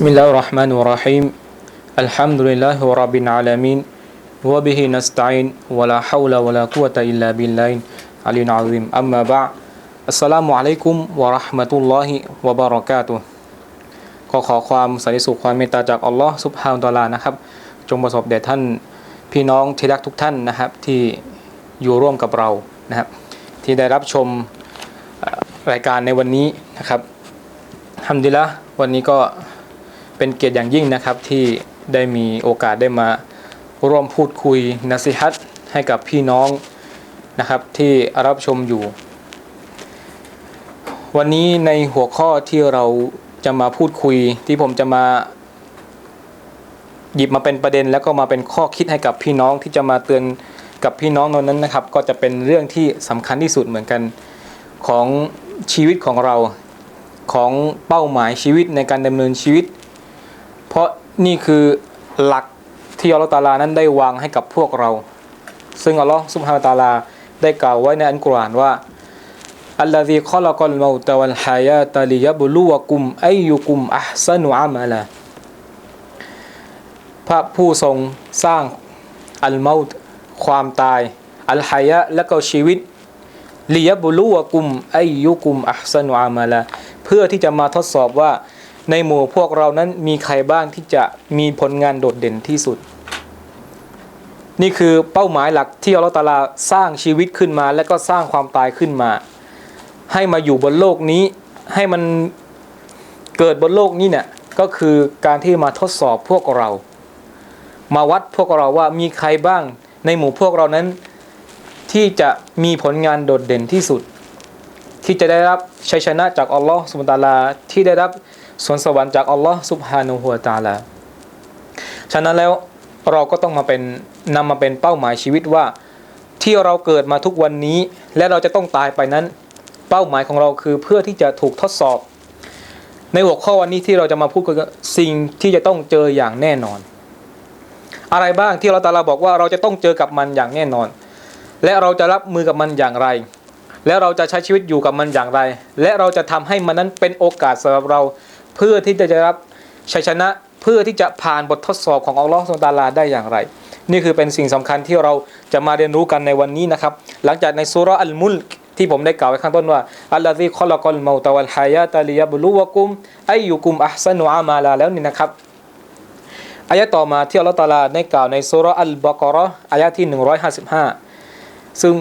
بسم الله الرحمن الرحيم الحمد لله رب العالمين وبه نستعين ولا حول ولا قوة إلا بالله العلي العظيم أما بعد السلام عليكم ورحمة الله وبركاته ขอขอความสันติสุขความเมตตาจากอัลลอฮ์ซุบฮานะฮูวะตะอาลานะครับ จงประสบแด่ท่านพี่น้องที่รักทุกท่านนะครับ ที่อยู่ร่วมกับเรานะครับ ที่ได้รับชมเอ่อรายการในวันนี้นะครับฮัมดุลิลละห์วันนี้ก็ เป็นเกียรติอย่างยิ่งนะครับที่ได้มีโอกาสได้มาร่วมพูดคุยนัสิฮัตให้กับพี่น้องนะครับที่รับชมอยู่ วันนี้ในหัวข้อที่เราจะมาพูดคุยที่ผมจะมาหยิบมาเป็นประเด็น แล้วก็มาเป็นข้อคิดให้กับพี่น้องที่จะมาเตือนกับพี่น้องนั้นนะครับ ก็จะเป็นเรื่องที่สำคัญที่สุดเหมือนกันของชีวิตของเราของเป้าหมายชีวิตในการดำเนินชีวิต นี่คือหลักที่อัลลอฮฺตาลานั้นได้วางให้กับพวกเรา ซึ่งอัลลอฮฺซุบฮานะตาลาได้กล่าวไว้ในอัลกุรอานว่าอัลลอฮีขลักัลมาตะวัลฮายาตะลิยบุลูวะกุมอัยยุกุมอัพซานุอามัลาพระผู้ทรงสร้างอัลมาตความตาย อัลฮายะและก็ชีวิตลิยบุลูวะกุมอัยยุกุมอัพซานุอามัลาเพื่อที่จะมาทดสอบว่า ในหมู่พวกเรานั้นมีใครบ้างที่จะมีผลงานโดดเด่นที่สุด นี่คือเป้าหมายหลักที่อัลลอฮฺตาลาสร้างชีวิตขึ้นมา และก็สร้างความตายขึ้นมา ให้มาอยู่บนโลกนี้ ให้มันเกิดบนโลกนี้เนี่ยก็คือการที่มาทดสอบพวกเรา มาวัดพวกเราว่ามีใครบ้างในหมู่พวกเรานั้น ที่จะมีผลงานโดดเด่นที่สุด ที่จะได้รับชัยชนะจากอัลลอฮ์สุบตาลาที่ได้รับ สวนสวรรค์จากอัลลอฮ์สุบฮานะฮูวตาลาฉะนั้นแล้วเราก็ต้องมาเป็นนำมาเป็นเป้าหมายชีวิตว่า ที่เราเกิดมาทุกวันนี้ และเราจะต้องตายไปนั้น เป้าหมายของเราคือเพื่อที่จะถูกทดสอบ ในหัวข้อวันนี้ที่เราจะมาพูดคุยกันสิ่งที่จะต้องเจออย่างแน่นอน อะไรบ้างที่เราตาลาบอกว่าเราจะต้องเจอกับมันอย่างแน่นอน และเราจะรับมือกับมันอย่างไร และเราจะใช้ชีวิตอยู่กับมันอย่างไร และเราจะทำให้มันนั้นเป็นโอกาสสำหรับเรา เพื่อที่จะได้รับชัยชนะเพื่อที่จะผ่านบททดสอบของอัลลอฮฺสุลตาลาได้อย่างไร นี่คือเป็นสิ่งสำคัญที่เราจะมาเรียนรู้กันในวันนี้นะครับ หลังจากในสุรอัลมุลกที่ผมได้กล่าวไว้ข้างต้นว่าอัลลอฮีคอลกอลเมาตะวัลฮายาตาลิยบลูวะกุมอายุกุมอัพซันุอามาลาแล้วนี่นะครับอายะต่อมาที่อัลลอฮฺตาลาได้กล่าวในสุรอัลบากราะห์อายะที่ 155 ซึ่ง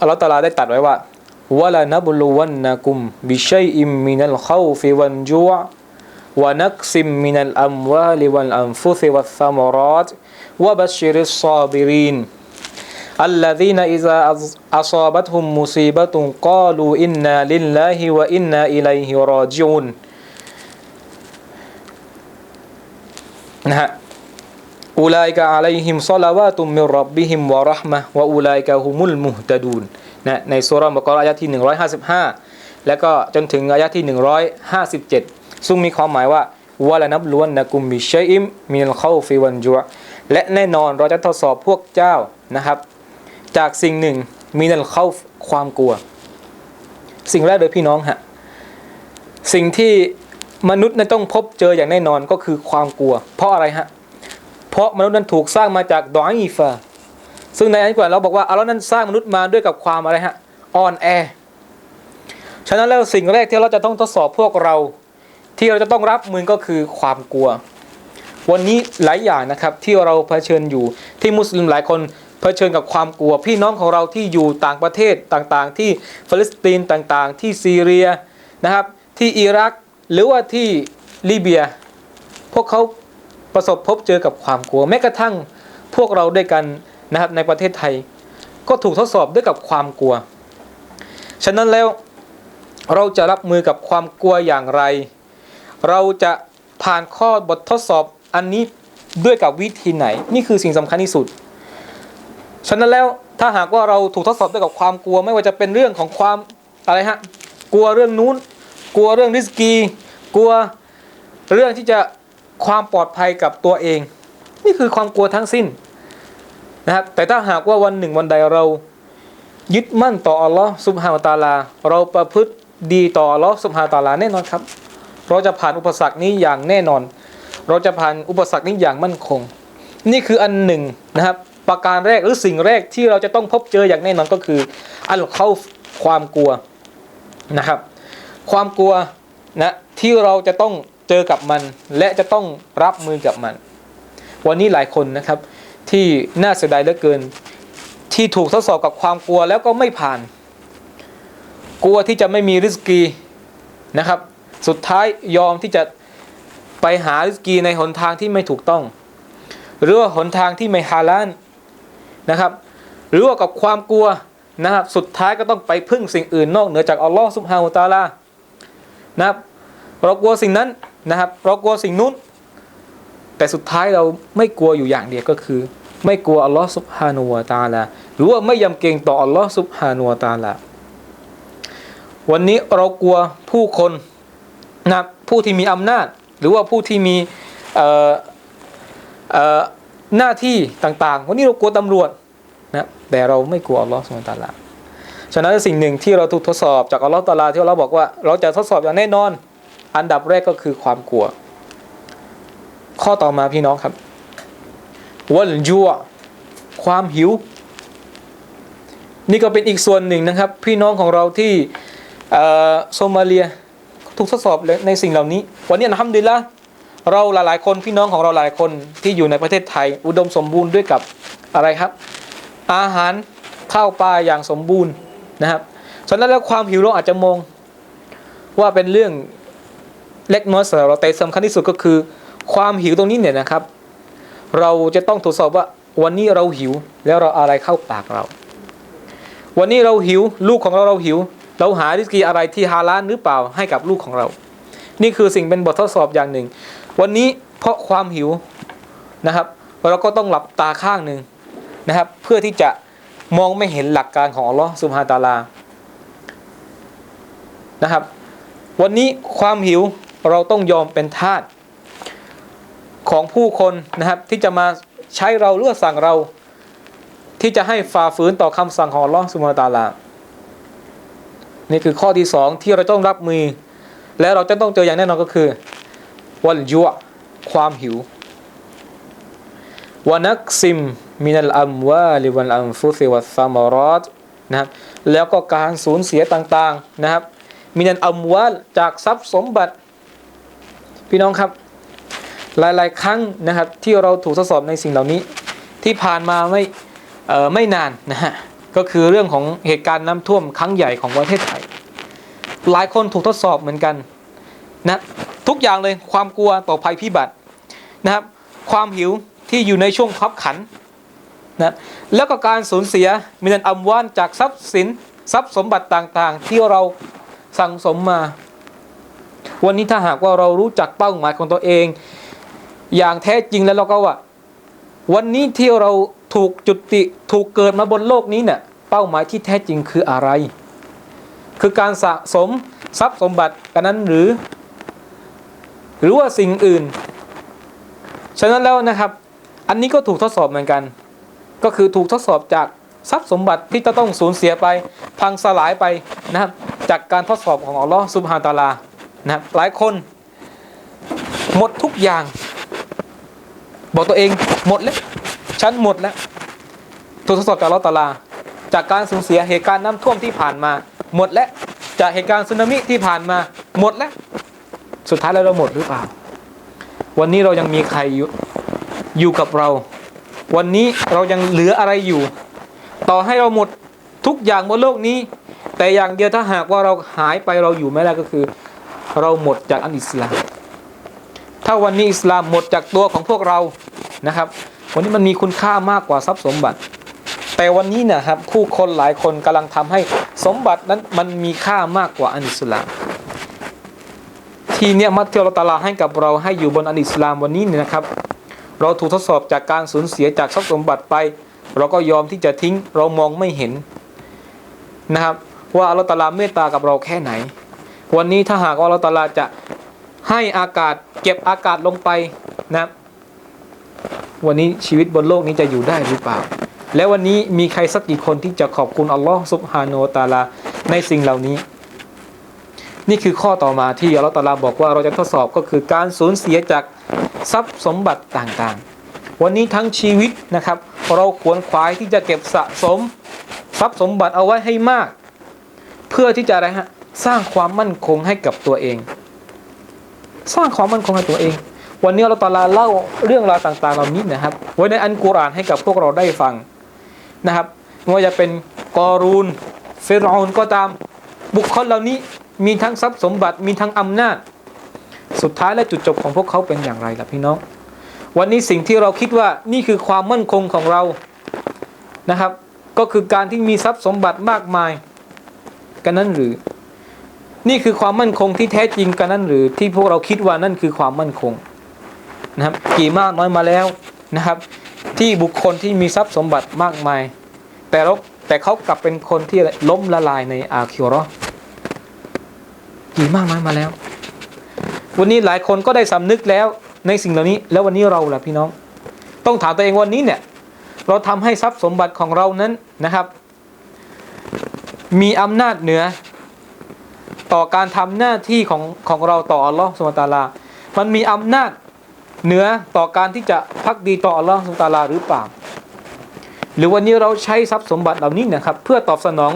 อัลลอฮฺตาลาได้ตรัสไว้ว่าวะลานบลูวันนะกุมบิชัยอิมมินัลขาวฟิวันจู ะ ونقص من الأموال والأنفس والثمرات وبشر الصابرين الذين إذا أصابتهم مصيبة قالوا إنا لله وإنا إليه راجعون นะฮะอุลัยกะอะลัยฮิมซอลาวาตุมมิรับบิฮิมวะเราะห์มะฮ์วะอุลัยกะฮุมุลมุฮตะดูนนะในสุเราะห์บะเกาะเราะห์อายะที่ 155 แล้วก็จนถึงอายะที่ 157 ซึ่งมีความหมายว่าวะละนับล้วนนะกุมบิชัยอิมมินัลเข้าฟิวันจัวและแน่นอนเราจะทดสอบพวกเจ้านะครับ จากสิ่งหนึ่งมีนัลเข้าความกลัว สิ่งแรกเลยพี่น้องฮะสิ่งที่มนุษย์นั้นต้องพบเจออย่างแน่นอนก็คือความกลัว เพราะอะไรฮะเพราะมนุษย์นั้นถูกสร้างมาจากดอยอีฟาซึ่งในอันนี้ก่อนเราบอกว่าอัลลอฮ์นั้นสร้างมนุษย์มาด้วยกับความอะไรฮะอ่อนแอฉะนั้นแล้วสิ่งแรกที่เราจะต้องทดสอบพวกเรา ที่เราจะต้องรับมือก็คือความกลัว วันนี้หลายอย่างนะครับที่เราเผชิญอยู่ที่มุสลิมหลายคนเผชิญกับความกลัว พี่น้องของเราที่อยู่ต่างประเทศต่างๆ ที่ฟาเลสไตน์ต่างๆ ที่ซีเรียนะครับที่อิรักหรือว่าที่ลิเบีย พวกเขาประสบพบเจอกับความกลัว แม้กระทั่งพวกเราด้วยกันนะครับในประเทศไทย ก็ถูกทดสอบด้วยกับความกลัว ฉะนั้นแล้วเราจะรับมือกับความกลัวอย่างไร เราจะผ่านข้อบททดสอบอันนี้ด้วยกับวิธีไหน นี่คือสิ่งสำคัญที่สุด ฉะนั้นแล้วถ้าหากว่าเราถูกทดสอบด้วยกับความกลัว ไม่ว่าจะเป็นเรื่องของความอะไรฮะกลัวเรื่องนู้น กลัวเรื่องริสกี กลัวเรื่องที่จะความปลอดภัยกับตัวเอง นี่คือความกลัวทั้งสิ้นนะครับแต่ถ้าหากว่าวันหนึ่งวันใดเรา ยึดมั่นต่ออัลลอฮ์สุบฮานตาลา เราประพฤติดีต่ออัลลอฮ์สุบฮานตาลาแน่นอนครับ เราจะผ่านอุปสรรคนี้อย่างแน่นอน เราจะผ่านอุปสรรคนี้อย่างมั่นคง นี่คืออันหนึ่งนะครับ ประการแรกหรือสิ่งแรกที่เราจะต้องพบเจออย่างแน่นอนก็คือ อัลเข้าความกลัวนะครับ ความกลัวนะที่เราจะต้องเจอกับมัน และจะต้องรับมือกับมัน วันนี้หลายคนนะครับ ที่น่าเสียดายเหลือเกิน ที่ถูกทดสอบกับความกลัวแล้วก็ไม่ผ่าน กลัวที่จะไม่มีริสกีนะครับ สุดท้ายยอมที่จะไปหาริสกีในหนทางที่ไม่ถูกต้อง หรือว่าหนทางที่ไม่ฮาลาลนะครับ หรือว่ากับความกลัวนะครับ สุดท้ายก็ต้องไปพึ่งสิ่งอื่นนอกเหนือจากอัลลอฮ์ซุบฮานุตาลานะครับเรากลัวสิ่งนั้นนะครับ เรากลัวสิ่งนู้น แต่สุดท้ายเราไม่กลัวอยู่อย่างเดียวก็คือ ไม่กลัวอัลลอฮ์ซุบฮานุวะตาลาหรือว่าไม่ยำเกรงต่ออัลลอฮ์ซุบฮานุวะตาลาวันนี้เรากลัวผู้คน นะผู้ที่มีอำนาจ หรือว่าผู้ที่มีหน้าที่ต่างๆ วันนี้เรากลัวตำรวจนะแต่เราไม่กลัวอัลลอฮ์ซุบฮาตาลาฉะนั้นสิ่งหนึ่งที่เราถูกทดสอบจากอัลลอฮ์ตาลาที่เราบอกว่า เราจะทดสอบอย่างแน่นอน อันดับแรกก็คือความกลัว ข้อต่อมาพี่น้องครับวัลจัวความหิว นี่ก็เป็นอีกส่วนหนึ่งนะครับ พี่น้องของเราที่โซมาเลีย ถูกทดสอบในสิ่งเหล่านี้ วันนี้นะครับดีละเราหลายๆคนพี่น้องของเราหลายคนที่อยู่ในประเทศไทย อุดมสมบูรณ์ด้วยกับอะไรครับ อาหารข้าวปลาอย่างสมบูรณ์นะครับฉะนั้นแล้วความหิวเราอาจจะมองว่าเป็นเรื่องเล็กน้อยสำหรับเราแต่สำคัญที่สุดก็คือ ความหิวตรงนี้เนี่ยนะครับ เราจะต้องตรวจสอบว่าวันนี้เราหิวแล้วเราอะไรเข้าปากเรา วันนี้เราหิว ลูกของเราเราหิว เราหาริสกีอะไรที่ฮาลาลหรือเปล่าให้กับลูกของเรา นี่คือสิ่งเป็นบททดสอบอย่างหนึ่ง วันนี้เพราะความหิวนะครับเราก็ต้องหลับตาข้างหนึ่งนะครับ เพื่อที่จะมองไม่เห็นหลักการของอัลลอฮ์สุบฮานตาลานะครับ วันนี้ความหิวเราต้องยอมเป็นทาสของผู้คนนะครับ ที่จะมาใช้เราเลือกสั่งเรา ที่จะให้ฝ่าฝืนต่อคำสั่งของอัลลอฮ์สุบฮานตาลา นี่คือข้อที่สองที่เราต้องรับมือ และเราจะต้องเจออย่างแน่นอนก็คือวันยัวความหิววานักซิมมินัลอัมวาลิวันอัมฟุซิวัสซามารอตนะครับแล้วก็การสูญเสียต่างๆนะครับ มินันอัมวาลจากทรัพย์สมบัติ พี่น้องครับ หลายๆ ครั้งนะครับที่เราถูกทดสอบในสิ่งเหล่านี้ ที่ผ่านมาไม่ไม่นานนะฮะก็คือเรื่องของเหตุการณ์น้ำท่วมครั้งใหญ่ของประเทศไท หลายคนถูกทดสอบเหมือนกันนะทุกอย่างเลยความกลัวต่อภัยพิบัตินะครับ ความหิวที่อยู่ในช่วงคับขันนะแล้วก็การสูญเสียมีนันอัมวานจากทรัพย์สินทรัพย์สมบัติต่างๆ ที่เราสั่งสมมา วันนี้ถ้าหากว่าเรารู้จักเป้าหมายของตัวเอง อย่างแท้จริงแล้วเราก็ว่า วันนี้ที่เราถูกจุติถูกเกิดมาบนโลกนี้เนี่ยเป้าหมายที่แท้จริงคืออะไร คือการสะสมทรัพย์สมบัติกันนั้นหรือ หรือว่าสิ่งอื่น ฉะนั้นแล้วนะครับ อันนี้ก็ถูกทดสอบเหมือนกัน ก็คือถูกทดสอบจากทรัพย์สมบัติที่จะต้องสูญเสียไป พังสลายไปนะครับ จากการทดสอบของอัลลอฮ์ซุบฮานตาลานะครับหลายคนหมดทุกอย่าง บอกตัวเองหมดแล้วฉันหมดแล้วถูกทดสอบจากอัลลอฮ์ตาลา จากการสูญเสียเหตุการณ์น้ำท่วมที่ผ่านมา หมดแล้วจากเหตุการณ์สึนามิที่ผ่านมาหมดแล้ว สุดท้ายแล้วเราหมดหรือเปล่า วันนี้เรายังมีใครอยู่อยู่กับเรา วันนี้เรายังเหลืออะไรอยู่ ต่อให้เราหมดทุกอย่างบนโลกนี้ แต่อย่างเดียวถ้าหากว่าเราหายไปเราอยู่ไม่ได้ก็คือ เราหมดจากอันอิสลาม ถ้าวันนี้อิสลามหมดจากตัวของพวกเรานะครับวันนี้มันมีคุณค่ามากกว่าทรัพย์สมบัติ แต่วันนี้นะครับผู้คนหลายคนกำลังทำให้สมบัตินั้นมันมีค่ามากกว่าอันอิสลาม ทีเนี้ยมัตเทียเราตาลาให้กับเราให้อยู่บนอันอิสลามวันนี้เนี่ยนะครับ เราถูกทดสอบจากการสูญเสียจากทรัพย์สมบัติไป เราก็ยอมที่จะทิ้งเรามองไม่เห็นนะครับ ว่าอัลลอฮฺตาลาเมตตากับเราแค่ไหน วันนี้ถ้าหากว่าอัลลอฮฺตาลาจะให้อากาศเก็บอากาศลงไปนะ วันนี้ชีวิตบนโลกนี้จะอยู่ได้หรือเปล่า และวันนี้มีใครสักกี่คนที่จะขอบคุณอัลลอฮ์ซุบฮานาอะตาลาในสิ่งเหล่านี้ นี่คือข้อต่อมาที่อัลลอฮ์ตาลาบอกว่าเราจะทดสอบก็คือการสูญเสียจากทรัพย์สมบัติต่างๆ วันนี้ทั้งชีวิตนะครับ เราควรขวายที่จะเก็บสะสมทรัพย์สมบัติเอาไว้ให้มาก เพื่อที่จะอะไรฮะสร้างความมั่นคงให้กับตัวเอง สร้างความมั่นคงให้ตัวเอง วันนี้เราตาลาเล่าเรื่องราวต่างๆ เหล่านี้นะครับ ไว้ในอันกุรานให้กับพวกเราได้ฟัง นะครับไม่ว่าจะเป็นกอรูนเฟรอนก็ตามบุคคลเหล่านี้มีทั้งทรัพย์สมบัติมีทั้งอำนาจ สุดท้ายและจุดจบของพวกเขาเป็นอย่างไรล่ะพี่น้อง วันนี้สิ่งที่เราคิดว่านี่คือความมั่นคงของเรานะครับ ก็คือการที่มีทรัพย์สมบัติมากมาย กันนั้นหรือ นี่คือความมั่นคงที่แท้จริงกันนั้นหรือ ที่พวกเราคิดว่านั่นคือความมั่นคงนะครับกี่มากน้อยมาแล้วนะครับ ที่บุคคลที่มีทรัพย์สมบัติมากมาย แต่เราแต่เขากลับเป็นคนที่ล้มละลายในอาคิวรอกี่มากน้อยมาแล้ว วันนี้หลายคนก็ได้สำนึกแล้วในสิ่งเหล่านี้ แล้ววันนี้เราล่ะพี่น้อง ต้องถามตัวเองวันนี้เนี่ย เราทำให้ทรัพย์สมบัติของเรานั้นนะครับ มีอำนาจเหนือ ต่อการทำหน้าที่ของของเราต่ออัลลอฮ์สุลตาลามันมีอำนาจ เหนือต่อการที่จะพักดีต่ออัลลอฮ์สุตาลาหรือเปล่า หรือวันนี้เราใช้ทรัพย์สมบัติเหล่านี้นะครับ เพื่อตอบสนอง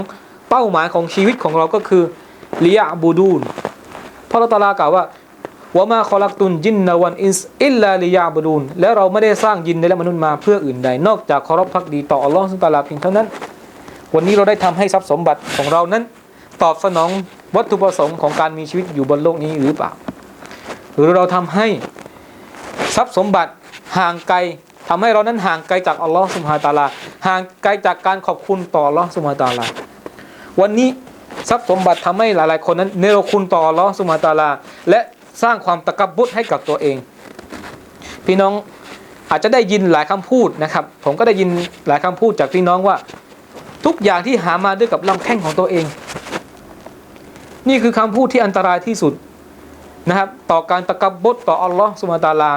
เป้าหมายของชีวิตของเราก็คือลิยาบูดูนพระอัลลอฮ์ตาลากล่าวว่าวะมาคอลักตุนจินนวันอินสอิลลาลิยาบูดูนและเราไม่ได้สร้างยินและมนุษย์มาเพื่ออื่นใด นอกจากเคารพพักดีต่ออัลลอฮ์สุตาลาเพียงเท่านั้น วันนี้เราได้ทำให้ทรัพย์สมบัติของเรานั้น ตอบสนองวัตถุประสงค์ของการมีชีวิตอยู่บนโลกนี้หรือเปล่า หรือเราทำให้ ทรัพย์สมบัติห่างไกลทำให้เรานั้นห่างไกลจากอัลลอฮ์สุบฮาตาลา ห่างไกลจากการขอบคุณต่ออัลลอฮ์สุบฮาตาลา วันนี้ทรัพย์สมบัติทำให้หลายๆ คนนั้นเนรคุณต่ออัลลอฮ์สุบฮาตาลา และสร้างความตะกบบุตให้กับตัวเอง พี่น้องอาจจะได้ยินหลายคำพูดนะครับ ผมก็ได้ยินหลายคำพูดจากพี่น้องว่า ทุกอย่างที่หามาด้วยกับลำแข้งของตัวเอง นี่คือคำพูดที่อันตรายที่สุด นะครับต่อการตะกบบดต่ออัลลอฮ์สุมาตาลา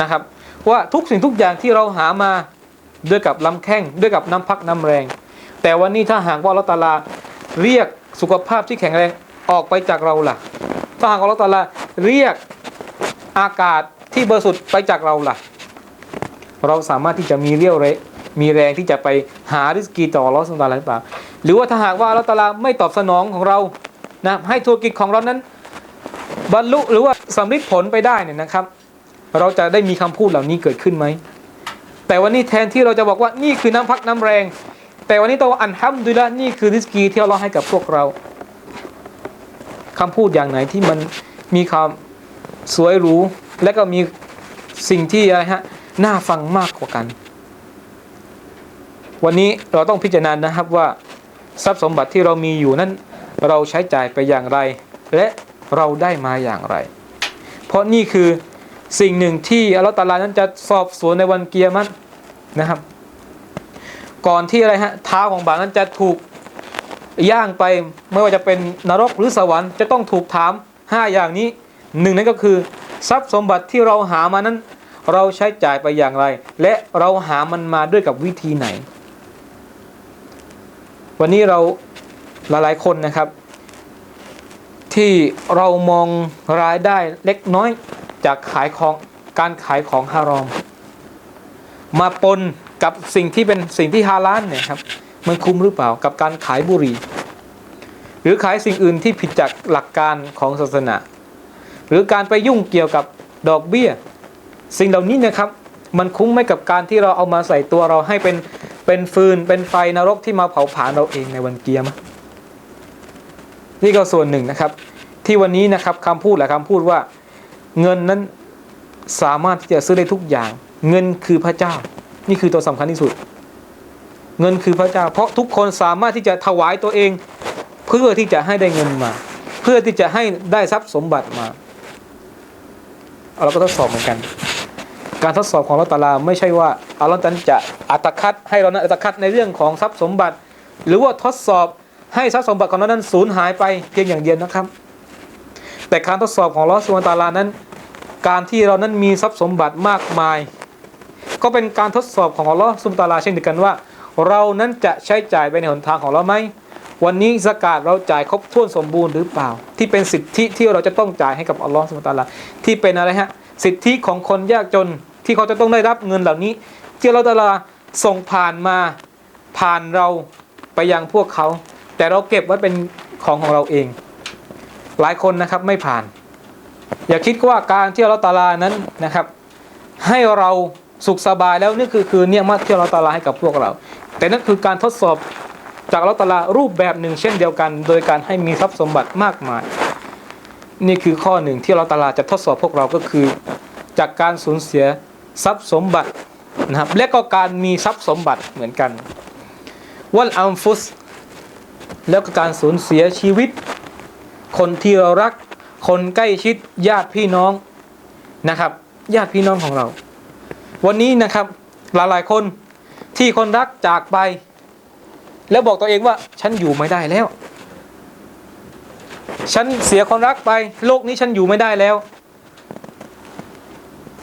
นะครับ ว่าทุกสิ่งทุกอย่างที่เราหามาด้วยกับลำแข้งด้วยกับน้ำพักน้ำแรง แต่วันนี้ถ้าหากว่าอัลตาลาเรียกสุขภาพที่แข็งแรงออกไปจากเราล่ะ ถ้าหากว่าอัลตาลาเรียกอากาศที่บริสุทธิ์ไปจากเราล่ะ เราสามารถที่จะมีเรี่ยวแรงมีแรงที่จะไปหาริสกีต่ออัลลอฮ์สุลตาลาหรือเปล่าหรือว่าถ้าหากว่าอัลตาลาไม่ตอบสนองของเรานะให้ธุรกิจของเรานั้น บรรลุหรือว่าสำเร็จผลไปได้เนี่ยนะครับ เราจะได้มีคำพูดเหล่านี้เกิดขึ้นไหม แต่วันนี้แทนที่เราจะบอกว่านี่คือน้ำพักน้ำแรง แต่วันนี้ตัวอันฮัมดุลละนี่คือริสกีที่อัลลอฮ์ให้กับพวกเราคำพูดอย่างไหนที่มันมีความสวยหรูและก็มีสิ่งที่อะไรฮะน่าฟังมากกว่ากัน วันนี้เราต้องพิจารณานะครับว่าทรัพย์สมบัติที่เรามีอยู่นั้น เราใช้จ่ายไปอย่างไร และ เราได้มาอย่างไร เพราะนี่คือสิ่งหนึ่งที่อัลลอฮฺตาลานั้นจะสอบสวนในวันเกียรตินะครับ ก่อนที่อะไรฮะเท้าของบ่าวนั้นจะถูกย่างไปไม่ว่าจะเป็นนรกหรือสวรรค์จะต้องถูกถาม 5 อย่างนี้หนึ่งนั้นก็คือ ทรัพย์สมบัติที่เราหามานั้น เราใช้จ่ายไปอย่างไร และเราหามันมาด้วยกับวิธีไหน วันนี้เราหลายๆคนนะครับ ที่เรามองรายได้เล็กน้อยจากขายของการขายของฮารอม มาปนกับสิ่งที่เป็นสิ่งที่ฮาลาลเนี่ยครับมันคุ้มหรือเปล่ากับการขายบุหรี่ หรือขายสิ่งอื่นที่ผิดจากหลักการของศาสนา หรือการไปยุ่งเกี่ยวกับดอกเบี้ย สิ่งเหล่านี้นะครับ มันคุ้มไหมกับการที่เราเอามาใส่ตัวเราให้เป็นเป็นฟืนเป็นไฟนรกที่มาเผาผลาญเราเองในวันเกียร์มะ นี่ก็ส่วนหนึ่งนะครับ ที่วันนี้นะครับคำพูดหลายคำพูดว่า เงินนั้นสามารถที่จะซื้อได้ทุกอย่าง เงินคือพระเจ้า นี่คือตัวสำคัญที่สุด เงินคือพระเจ้า เพราะทุกคนสามารถที่จะถวายตัวเอง เพื่อที่จะให้ได้เงินมา เพื่อที่จะให้ได้ทรัพย์สมบัติมาเราก็ทดสอบเหมือนกัน การทดสอบของเราตาลาไม่ใช่ว่าอัลลอฮ์นั้นจะอัตคัดให้เรานั้นอัตคัดในเรื่องของทรัพย์สมบัติ หรือว่าทดสอบ ให้ทรัพย์สมบัติของเรานั้นสูญหายไปเพียงอย่างเดียวนะครับ แต่การทดสอบของอัลอฮ์สุลตาลานั้น การที่เรานั้นมีทรัพย์สมบัติมากมาย ก็เป็นการทดสอบของอัลลอฮ์สุลตาลาเช่นเดียวกันว่า เรานั้นจะใช้จ่ายไปในหนทางของเราไหมวันนี้สกาดเราจ่ายครบถ้วนสมบูรณ์หรือเปล่า ที่เป็นสิทธิที่เราจะต้องจ่ายให้กับอัลลอฮ์สุลตาลาที่เป็นอะไรฮะสิทธิของคนยากจนที่เขาจะต้องได้รับเงินเหล่านี้ ที่เราตะลาส่งผ่านมาผ่านเราไปยังพวกเขา แต่เราเก็บไว้เป็นของของเราเอง หลายคนนะครับไม่ผ่าน อย่าคิดว่าการที่เราตะลานั้นนะครับ ให้เราสุขสบายแล้วนี่คือคือเนี่ยมาที่เราตะลาให้กับพวกเรา แต่นั่นคือการทดสอบจากเราตะลารูปแบบหนึ่งเช่นเดียวกัน โดยการให้มีทรัพย์สมบัติมากมาย นี่คือข้อหนึ่งที่เราตะลาจะทดสอบพวกเราก็คือ จากการสูญเสียทรัพย์สมบัตินะครับและก็การมีทรัพย์สมบัติเหมือนกันวัลอัมฟุส แล้วก็การสูญเสียชีวิต คนที่เรารัก คนใกล้ชิดญาติพี่น้องนะครับ ญาติพี่น้องของเรา วันนี้นะครับหลายๆคนที่คนรักจากไป แล้วบอกตัวเองว่าฉันอยู่ไม่ได้แล้ว ฉันเสียคนรักไป โลกนี้ฉันอยู่ไม่ได้แล้ว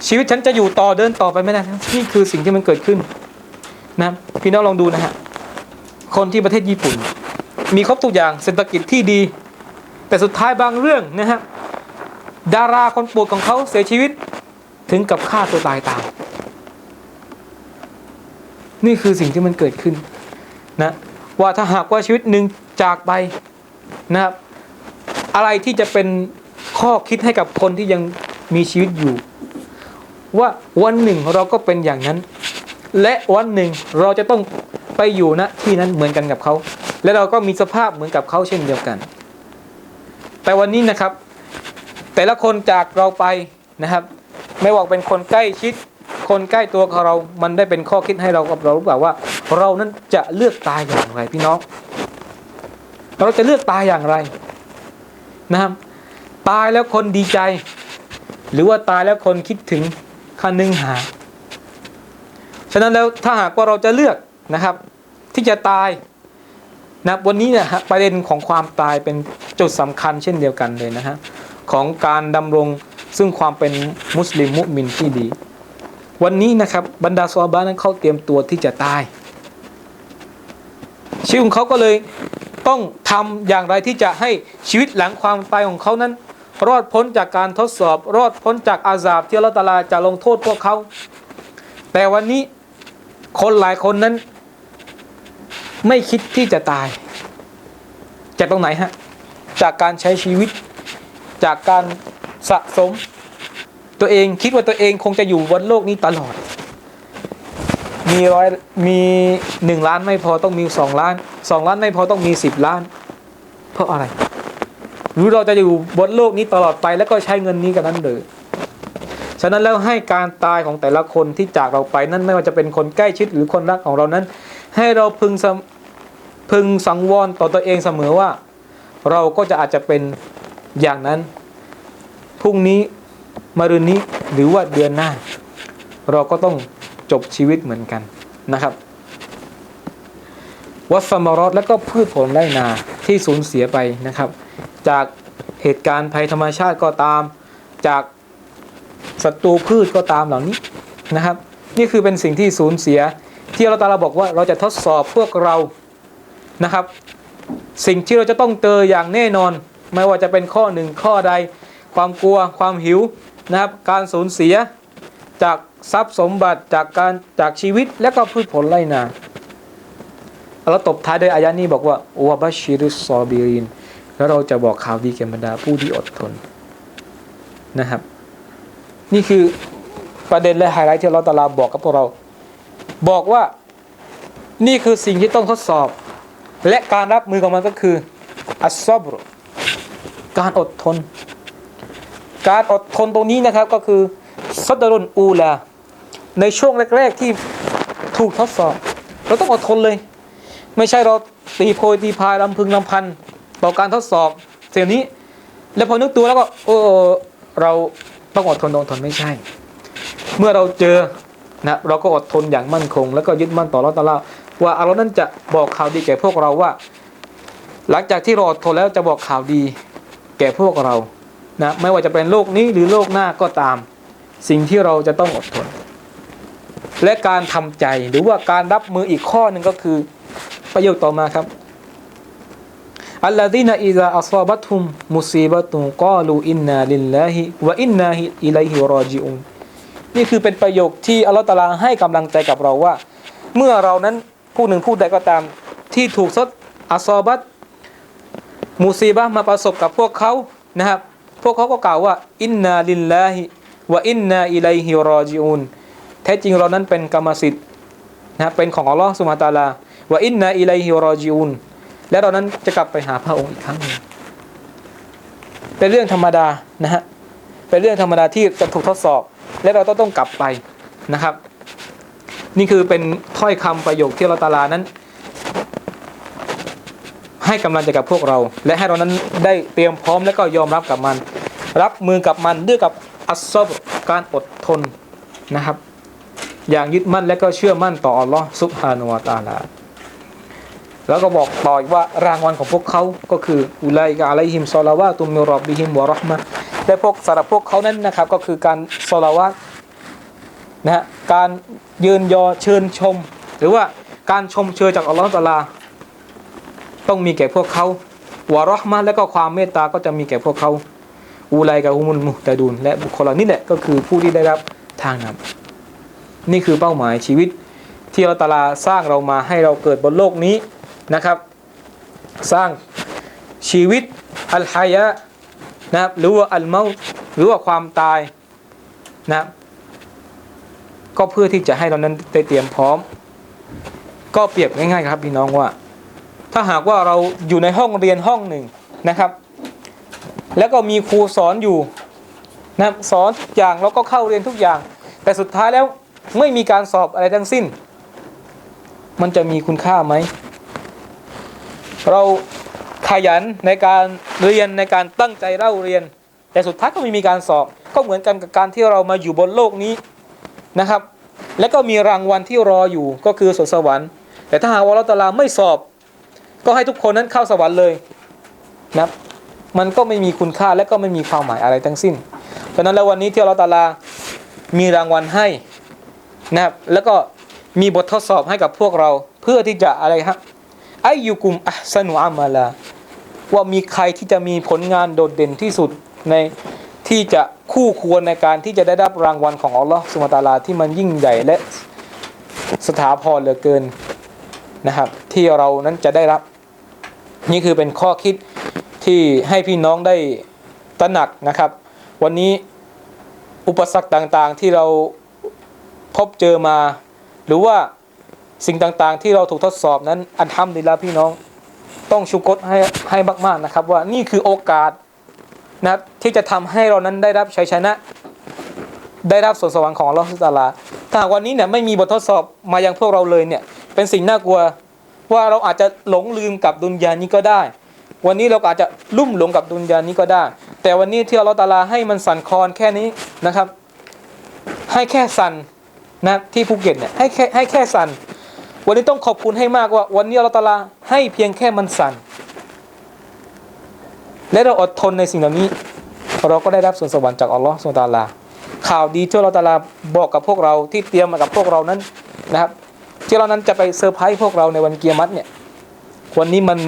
ชีวิตฉันจะอยู่ต่อเดินต่อไปไม่ได้แล้วนี่คือสิ่งที่มันเกิดขึ้นนะพี่น้องลองดูนะฮะคนที่ประเทศญี่ปุ่น มีครบทุกอย่างเศรษฐกิจที่ดี แต่สุดท้ายบางเรื่องนะฮะดาราคนโปรดของเขาเสียชีวิตถึงกับฆ่าตัวตายตาม นี่คือสิ่งที่มันเกิดขึ้นนะว่าถ้าหากว่าชีวิตหนึ่งจากไปนะครับอะไรที่จะเป็นข้อคิดให้กับคนที่ยังมีชีวิตอยู่ ว่าวันหนึ่งเราก็เป็นอย่างนั้น และวันหนึ่งเราจะต้องไปอยู่ณที่นั้นเหมือนกันกับเขา และเราก็มีสภาพเหมือนกับเขาเช่นเดียวกัน แต่วันนี้นะครับ แต่ละคนจากเราไปนะครับ ไม่ว่าเป็นคนใกล้ชิด คนใกล้ตัวของเรา มันได้เป็นข้อคิดให้เรากับเรารู้เปล่าว่า เรานั้นจะเลือกตายอย่างไรพี่น้อง เราจะเลือกตายอย่างไรนะครับ ตายแล้วคนดีใจ หรือว่าตายแล้วคนคิดถึงคันนึงหา ฉะนั้นแล้วถ้าหากว่าเราจะเลือกนะครับ ที่จะตาย นะวันนี้เนี่ยฮะประเด็นของความตายเป็นจุดสำคัญเช่นเดียวกันเลยนะฮะของการดำรงซึ่งความเป็นมุสลิมมุมินที่ดี วันนี้นะครับบรรดาซอฮาบะนั้นเขาเตรียมตัวที่จะตายชีวิตของเขาก็เลยต้องทำอย่างไรที่จะให้ชีวิตหลังความตายของเขานั้น รอดพ้นจากการทดสอบ รอดพ้นจากอาซาบที่อัลลอฮฺตาลาจะลงโทษพวกเขา แต่วันนี้คนหลายคนนั้น ไม่คิดที่จะตาย จากตรงไหนฮะ จากการใช้ชีวิต จากการสะสม ตัวเองคิดว่าตัวเองคงจะอยู่บนโลกนี้ตลอด มีร้อยมีหนึ่งล้านไม่พอต้องมีสองล้านสองล้านไม่พอต้องมีสิบล้าน เพราะอะไร หรือเราจะอยู่บนโลกนี้ตลอดไปแล้วก็ใช้เงินนี้กันนั้นเลยฉะนั้นแล้วให้การตายของแต่ละคนที่จากเราไปนั้นไม่ว่าจะเป็นคนใกล้ชิดหรือคนรักของเรานั้น ให้เราพึง พึงสังวรต่อตัวเองเสมอว่า เราก็จะอาจจะเป็นอย่างนั้นพรุ่งนี้มรืนนี้หรือว่าเดือนหน้า เราก็ต้องจบชีวิตเหมือนกันนะครับวัสมรอดและก็พืชผลไรนาที่สูญเสียไปนะครับ จากเหตุการณ์ภัยธรรมชาติก็ตาม จากศัตรูพืชก็ตามเหล่านี้นะครับ นี่คือเป็นสิ่งที่สูญเสีย ที่เราตาลาบอกว่าเราจะทดสอบพวกเรา นะครับ สิ่งที่เราจะต้องเจออย่างแน่นอน ไม่ว่าจะเป็นข้อหนึ่งข้อใด ความกลัวความหิวนะครับ การสูญเสียจากทรัพย์สมบัติจากการจากชีวิตและก็พืชผลไร่นาเราตบท้ายด้วยอายะนี้บอกว่าอวบชิรุสซอบิริน แล้วเราจะบอกข่าวดีแก่บรรดาผู้ที่อดทนนะครับ นี่คือประเด็นและไฮไลท์ที่เราตะลาบอกกับพวกเรา บอกว่านี่คือสิ่งที่ต้องทดสอบ และการรับมือของมันก็คืออัสซอบรการอดทน การอดทนตรงนี้นะครับก็คือซัดรุนอูลา ในช่วงแรก ๆที่ถูกทดสอบ เราต้องอดทนเลย ไม่ใช่เราตีโพยตีพายลำพึงลำพันต่อการทดสอบเสิ่งนี้ แล้วพอนึกตัวแล้วก็เออเราต้องอดทนอดทนไม่ใช่ เมื่อเราเจอนะเราก็อดทนอย่างมั่นคง แล้วก็ยึดมั่นต่อเราตลอด ว่าอัลลอฮ์นั้นจะบอกข่าวดีแก่พวกเราว่า หลังจากที่เราอดทนแล้วจะบอกข่าวดีแก่พวกเรานะไม่ว่าจะเป็นโลกนี้หรือโลกหน้าก็ตาม สิ่งที่เราจะต้องอดทน และการทำใจหรือว่าการรับมืออีกข้อหนึ่งก็คือประโยคต่อมาครับอัลลดีนอิซาอัศบัตฮุมมุซีบะตุกาลูอินนาลิลลาฮิวะอินนาฮิอิลัยฮิรอจิอุนนี่คือเป็นประโยคที่อัลลอฮฺตาลาให้กำลังใจกับเราว่า เมื่อเรานั้น ผู้หนึ่งผู้ใดก็ตาม ที่ถูกซดอัศบัตมุซีบะมาประสบกับพวกเขานะครับ พวกเขาก็กล่าวว่าอินนาลิลลาฮิวะอินนาอิไลฮิรอจิอุนแท้จริงเรานั้นเป็นกรรมสิทธิ์นะครับเป็นของอัลลอฮฺสุบฮาตาลาวะอินนาอิไลฮิรอจิอุนและเรานั้นจะกลับไปหาพระองค์อีกครั้งหนึ่งเป็นเรื่องธรรมดานะฮะเป็นเรื่องธรรมดาที่จะถูกทดสอบ และเราต้องต้องกลับไปนะครับ นี่คือเป็นถ้อยคำประโยคที่เราตาลานั้น ให้กำลังใจกับพวกเรา และให้เรานั้นได้เตรียมพร้อมและก็ยอมรับกับมัน รับมือกับมันด้วยกับอัศบการอดทนนะครับ อย่างยึดมั่นและก็เชื่อมั่นต่ออัลลอฮ์ซุบฮานุวาตาลาแล้วก็บอกต่ออีกว่ารางวัลของพวกเขาก็คืออุไลกะอะลัยฮิมซอลาวาตุมมิรอบบิฮิมวะราะห์มะและพวกสำหรับพวกเขานั้นนะครับ ก็คือการซอลาวาต นะฮะการยืนยอเชิญชม หรือว่าการชมเชยจากอัลลอฮฺตะอาลา ต้องมีแก่พวกเขาวะเรห์มะและก็ความเมตตาก็จะมีแก่พวกเขาอูไลกะฮุมุลมุตะดูนและบุคคลเหล่านี้แหละก็คือผู้ที่ได้รับทางนำนี่คือเป้าหมายชีวิต ที่อัลลอฮฺตะอาลาสร้างเรามาให้เราเกิดบนโลกนี้นะครับ สร้างชีวิตอัลฮายะนะครับหรือว่าอัลเมาหรือว่าความตายนะครับ ก็เพื่อที่จะให้เรานั้นได้เตรียมพร้อม ก็เปรียบง่ายๆครับพี่น้องว่า ถ้าหากว่าเราอยู่ในห้องเรียนห้องหนึ่งนะครับ แล้วก็มีครูสอนอยู่นะสอนทุกอย่างแล้วก็เข้าเรียนทุกอย่าง แต่สุดท้ายแล้วไม่มีการสอบอะไรทั้งสิ้น มันจะมีคุณค่าไหม เราขยันในการเรียนในการตั้งใจเล่าเรียน แต่สุดท้ายก็ไม่มีการสอบ ก็เหมือนกันกับการที่เรามาอยู่บนโลกนี้ นะครับ และก็มีรางวัลที่รออยู่ก็คือสวนสวรรค์ แต่ถ้าหากว่าเราตลาไม่สอบ ก็ให้ทุกคนนั้นเข้าสวรรค์เลยนะมันก็ไม่มีคุณค่าและก็ไม่มีความหมายอะไรทั้งสิ้นฉะนั้นแล้ววันนี้ที่เราตลามีรางวัลให้นะครับแล้วก็มีบททดสอบให้กับพวกเราเพื่อที่จะอะไรครับไอยุกุมอัสนุอามาลาว่ามีใครที่จะมีผลงานโดดเด่นที่สุดใน ที่จะคู่ควรในการที่จะได้รับรางวัลของอัลลอฮ์สุมาตาลาที่มันยิ่งใหญ่และสถาพรเหลือเกินนะครับ ที่เรานั้นจะได้รับ นี่คือเป็นข้อคิดที่ให้พี่น้องได้ตระหนักนะครับ วันนี้อุปสรรคต่างๆที่เราพบเจอมา หรือว่าสิ่งต่างๆ ที่เราถูกทดสอบนั้นอันทำดีแล้วพี่น้องต้องชุกดให้ให้มากๆนะครับ ว่านี่คือโอกาส นะครับที่จะทำให้เรานั้นได้รับชัยชนะ ได้รับส่วนสวรรค์ของอัลอสุตาลาถ้าหากวันนี้เนี่ยไม่มีบททดสอบมายังพวกเราเลยเนี่ยเป็นสิ่งน่ากลัวว่าเราอาจจะหลงลืมกับดุนยานี้ก็ได้ วันนี้เราอาจจะลุ่มหลงกับดุนยานี้ก็ได้ แต่วันนี้ที่อัลลอฮฺตาลาให้มันสั่นคลอนแค่นี้นะครับ ให้แค่สั่นนะที่ภูเก็ตเนี่ยให้แค่ให้แค่สั่นวันนี้ต้องขอบคุณให้มากว่า วันนี้อัลลอฮฺตาลาให้เพียงแค่มันสั่น และเราอดทนในสิ่งเหล่านี้ เราก็ได้รับส่วนสวรรค์จากอัลลอฮฺสุลตาลา ข่าวดีที่เราตาลาบอกกับพวกเราที่เตรียมมากับพวกเรานั้นนะครับ ที่เรานั้นจะไปเซอร์ไพรส์พวกเราในวันเกียรติเนี่ยวันนี้มัน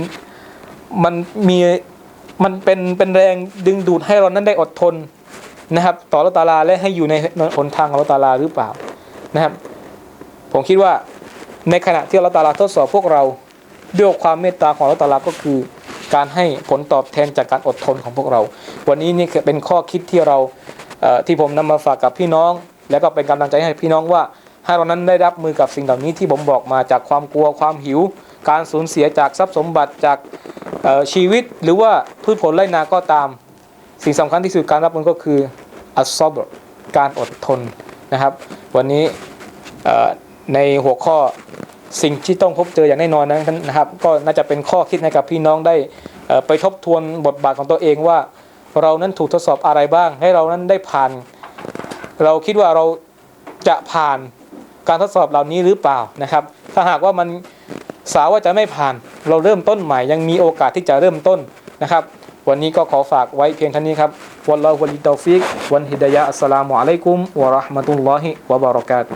มันมีมันเป็นเป็นแรงดึงดูดให้เรานั้นได้อดทนนะครับ ต่อเราตาลาและให้อยู่ในหนทางของเราตาลาหรือเปล่านะครับ ผมคิดว่าในขณะที่เราตาลาทดสอบพวกเราด้วยความเมตตาของเราตาลาก็คือ การให้ผลตอบแทนจากการอดทนของพวกเรา วันนี้นี่เป็นข้อคิดที่เราที่ผมนำมาฝากกับพี่น้อง แล้วก็เป็นกำลังใจให้พี่น้องว่า ให้เรานั้นได้รับมือกับสิ่งเหล่านี้ที่ผมบอกมาจากความกลัวความหิว การสูญเสียจากทรัพย์สมบัติจากชีวิต หรือว่าพืชผลไร่นาก็ตาม สิ่งสำคัญที่สุดการรับมือก็คืออัลซอบการอดทนนะครับ วันนี้ในหัวข้อ สิ่งที่ต้องพบเจออย่างแน่นอนนะครับ ก็น่าจะเป็นข้อคิดให้กับพี่น้องได้ไปทบทวนบทบาทของตัวเองว่า เรานั้นถูกทดสอบอะไรบ้าง ให้เรานั้นได้ผ่าน เราคิดว่าเราจะผ่านการทดสอบเหล่านี้หรือเปล่านะครับ ถ้าหากว่ามันสาวว่าจะไม่ผ่าน เราเริ่มต้นใหม่ยังมีโอกาสที่จะเริ่มต้นนะครับ วันนี้ก็ขอฝากไว้เพียงเท่านี้ครับวัลลอฮุวลิตอฟิกวันฮิดายะอัสสลามุอะลัยกุมวะราะห์มะตุลลอฮิวะบารอกาตุ